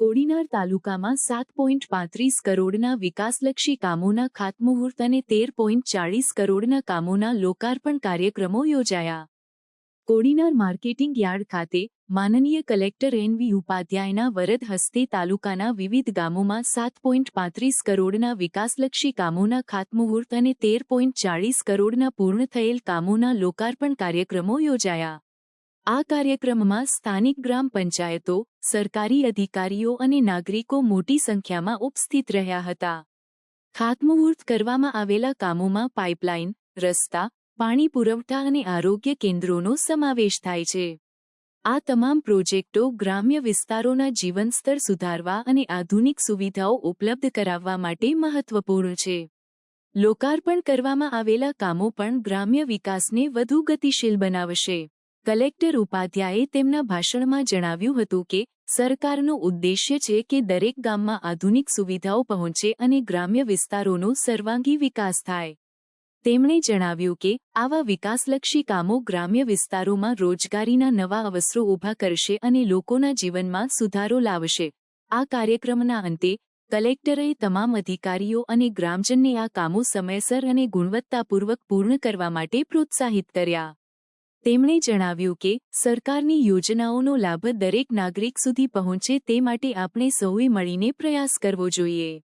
કોડીનાર તાલુકામાં સાત પોઈન્ટ પાંત્રીસ કરોડના વિકાસલક્ષી કામોના ખાતમુહૂર્ત અને તેર પોઈન્ટ ચાળીસ કરોડના કામોના લોકાર્પણ કાર્યક્રમો યોજાયા. કોડીનાર માર્કેટિંગ યાર્ડ ખાતે માનનીય કલેક્ટર એન વી ઉપાધ્યાયના વરદ હસ્તે તાલુકાના વિવિધ ગામોમાં સાત પોઈન્ટ પાંત્રીસ કરોડના વિકાસલક્ષી કામોના ખાતમુહૂર્ત અને તેર પોઈન્ટ ચાળીસ કરોડના પૂર્ણ થયેલ કામોના લોકાર્પણ કાર્યક્રમો યોજાયા. આ કાર્યક્રમમાં સ્થાનિક ગ્રામ પંચાયતો, સરકારી અધિકારીઓ અને નાગરિકો મોટી સંખ્યામાં ઉપસ્થિત રહ્યા હતા. ખાતમુહૂર્ત કરવામાં આવેલા કામોમાં પાઇપલાઇન, રસ્તા, પાણી પુરવઠા અને આરોગ્ય કેન્દ્રોનો સમાવેશ થાય છે. આ તમામ પ્રોજેક્ટો ગ્રામ્ય વિસ્તારોના જીવનસ્તર સુધારવા અને આધુનિક સુવિધાઓ ઉપલબ્ધ કરાવવા માટે મહત્વપૂર્ણ છે. લોકાર્પણ કરવામાં આવેલા કામો પણ ગ્રામ્ય વિકાસને વધુ ગતિશીલ બનાવશે. કલેક્ટર ઉપાધ્યાયે તેમના ભાષણમાં જણાવ્યું હતું કે, સરકારનો ઉદ્દેશ્ય છે કે દરેક ગામમાં આધુનિક સુવિધાઓ પહોંચે અને ગ્રામ્ય વિસ્તારોનો સર્વાંગી વિકાસ થાય. તેમણે જણાવ્યું કે, આવા વિકાસલક્ષી કામો ગ્રામ્ય વિસ્તારોમાં રોજગારીના નવા અવસરો ઊભા કરશે અને લોકોના જીવનમાં સુધારો લાવશે. આ કાર્યક્રમના અંતે, કલેક્ટરે તમામ અધિકારીઓ અને ગ્રામજનને આ કામો સમયસર અને ગુણવત્તાપૂર્વક પૂર્ણ કરવા માટે પ્રોત્સાહિત કર્યા. તેમણે જણાવ્યું કે, સરકારની યોજનાઓનો લાભ દરેક નાગરિક સુધી પહોંચે તે માટે આપણે સૌએ મળીને પ્રયાસ કરવો જોઈએ.